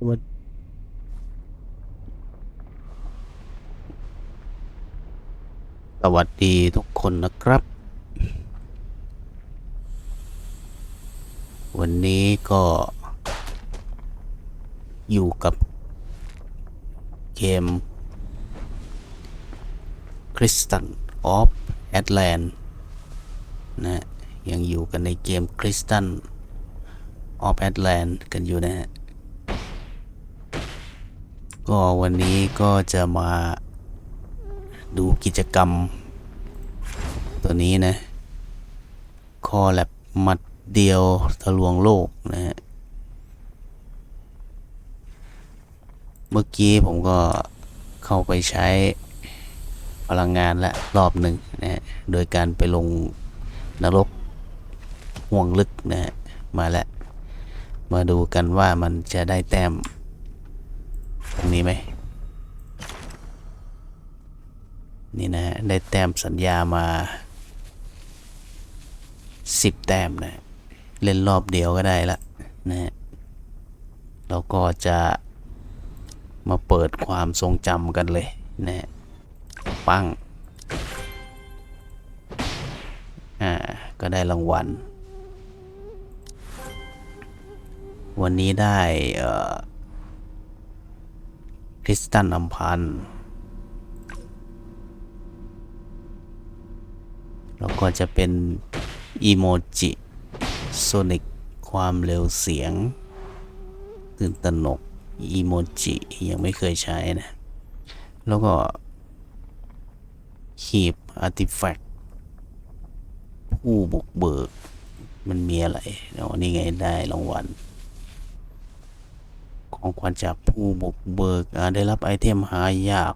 สวัสสวัสดีทุกคนนะครับ วันนี้ก็อยู่กับเกม Crystal of Atlant นะฮะยังอยู่กันในเกม Crystal of Atlant กันอยู่นะฮะ ก็วันนี้ก็จะมาดูกิจกรรม ตัวนี้นะคอแลบมัดเดียวทะลวงโลกนะฮะเมื่อกี้ผมก็เข้าไปใช้พลังงานและรอบหนึ่งนะฮะโดยการไปลงนรกห่วงลึกนะฮะมาแล้ว มาดูกันว่ามันจะได้แต้ม ตรงนี้ไหมนี่นะฮะได้แต้มสัญญามาสิบแต้มนะเล่นรอบเดียวก็ได้ละนะฮะแล้วก็จะมาเปิดความทรงจำกันเลยนะฮะปั้งอ่าก็ได้รางวัล วันนี้ได้เอ่อ ริสตันอัมพันธ์แล้วก็จะเป็นอีโมจิโซนิกความเร็วเสียง ตื่นตระหนกอีโมจิยังไม่เคยใช้นะ แล้วก็ขีบอาร์ติแฟกต์ผู้บุกเบิก มันมีอะไรเดี๋ยวนี่ไงได้รางวัล ของขวัญจากผู้บุกเบิกได้รับไอเทมหายาก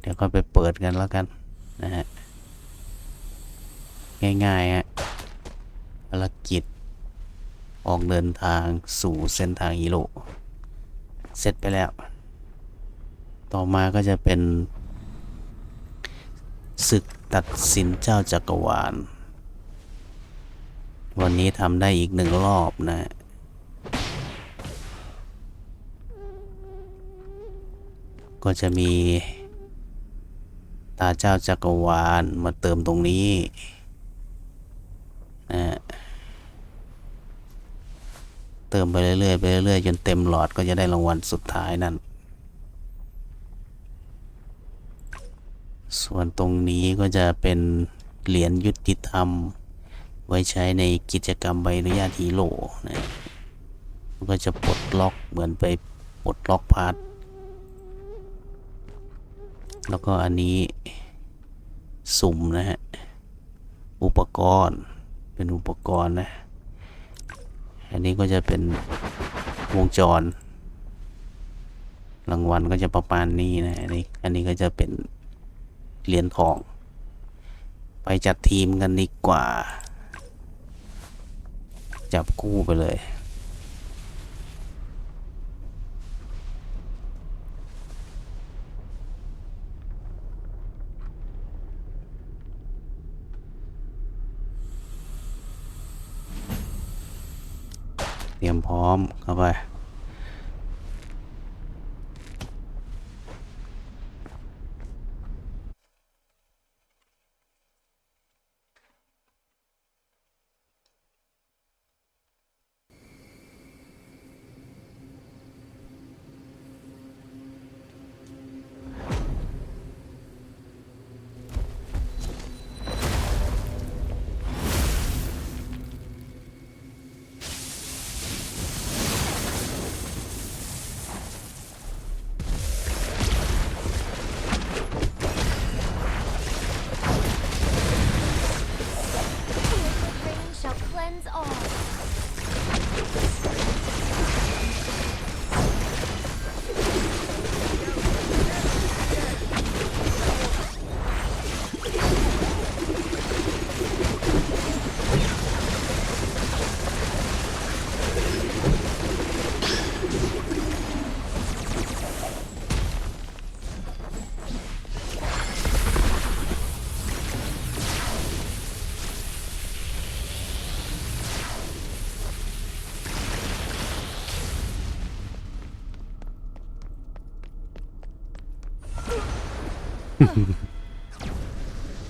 เดี๋ยวก็ไปเปิดกันแล้วกันนะฮะ ง่ายๆฮะภารกิจ ออกเดินทางสู่เส้นทางฮีโร่เสร็จไปแล้ว ต่อมาก็จะเป็นศึกตัดสินเจ้าจักรวาล วันนี้ทำได้อีกหนึ่งรอบนะก็จะมี ตาเจ้าจักรวาลมาเติมตรงนี้นะเติมไปเรื่อยๆไปเรื่อยๆจนเต็มหลอดก็จะได้รางวัลสุดท้ายนั่น ส่วนตรงนี้ก็จะเป็นเหรียญยุติธรรม ไว้ใช้ในกิจกรรมใบอนุญาตฮีโร่นะมันก็จะปลดล็อกเหมือนไปปลดล็อกพาร์ทแล้วก็อันนี้สุ่มนะฮะ อุปกรณ์เป็นอุปกรณ์นะ อันนี้ก็จะเป็นวงจร รางวัลก็จะประมาณนี้นะ อันนี้ อันนี้ก็จะเป็นเหรียญทอง ไปจัดทีมกันดีกว่า จับคู่ไปเลย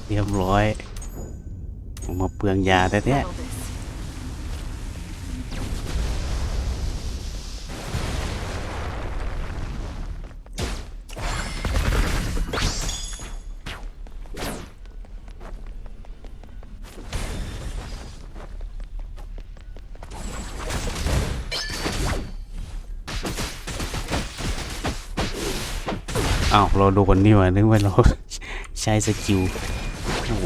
เรียบร้อยผมมาเปลืองยาแท้ๆ อ้าวเราโดนนี่หว่านึกว่าเรา ใช้สกิล โอ้โห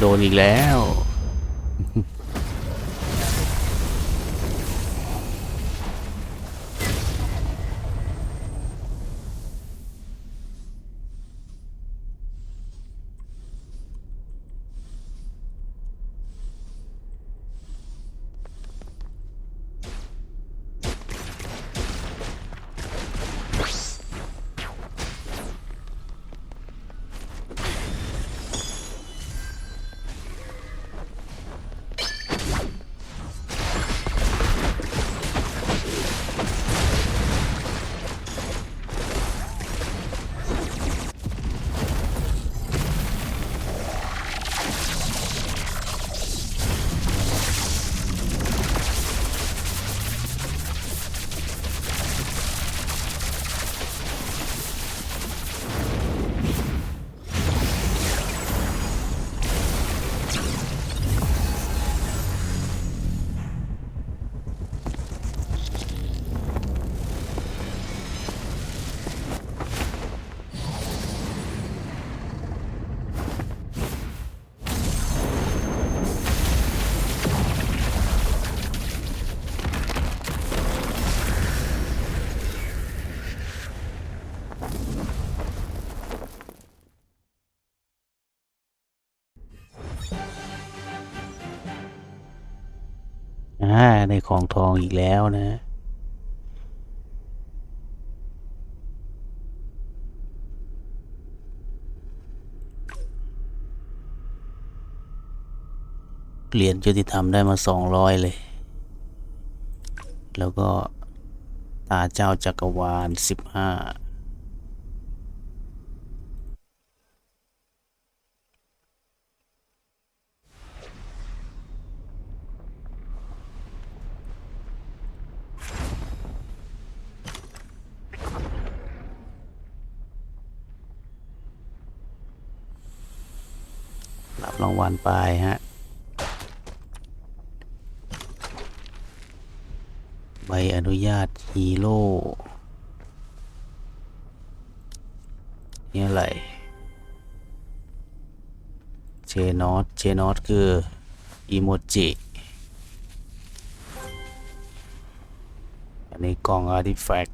โดนอีกแล้ว อ่าในของทองอีกแล้วนะ เหรียญยุติธรรมได้มาสองร้อยเลย แล้วก็ตาเจ้าจักรวาลสิบห้าางวัลไปฮะ ใบอนุญาตฮีโร่นี่อะไร เจนอตเจนอตคืออีโมจิอันนี้กล่องอาร์ติแฟกต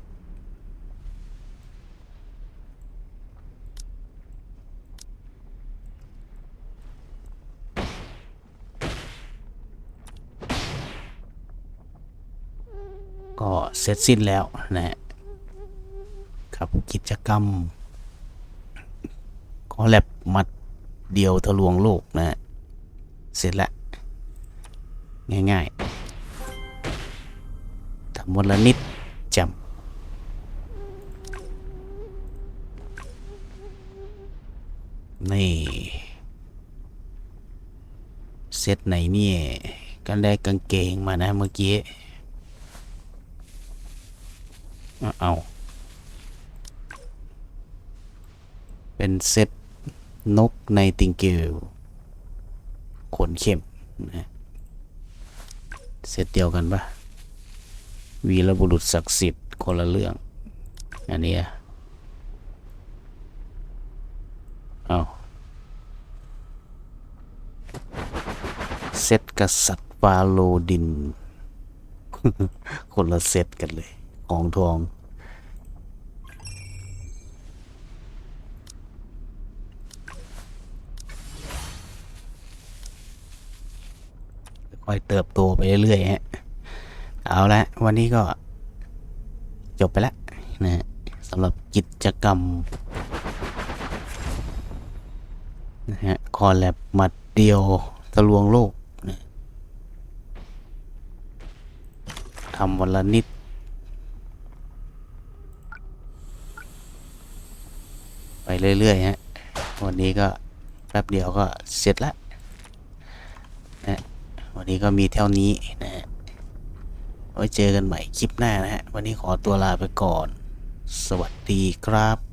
ก็ เสร็จสิ้นแล้วนะครับกิจกรรมก็แลบมัดเดียวทะลวงโลกนะเสร็จแล้วง่ายๆทำวันละนิดจำนี่ เซตไหนเนี่ยกันได้กางเกงมานะเมื่อกี้ เอาเป็นเซตนกในติงเกิลขนเข้มนะเซตเดียวกันปะวีรบุรุษศักดิ์สิทธิ์คนละเรื่อง อันนี้เอาเซตกษัตริย์ฟาโลดิน คนละเซตกันเลย องทอง ค่อยเติบโตไปเรื่อยๆฮะ เอาละวันนี้ก็จบไปแล้วนะฮะสำหรับกิจกรรมนะฮะคอแลบมัดเดียวทะลวงโลกนะทำวันละนิด ไป เรื่อยๆฮะวันนี้ก็แป๊บเดียวก็เสร็จละนะวันนี้ก็มีเท่านี้นะฮะไว้เจอกันใหม่คลิปหน้านะฮะวันนี้ขอตัวลาไปก่อน สวัสดีครับ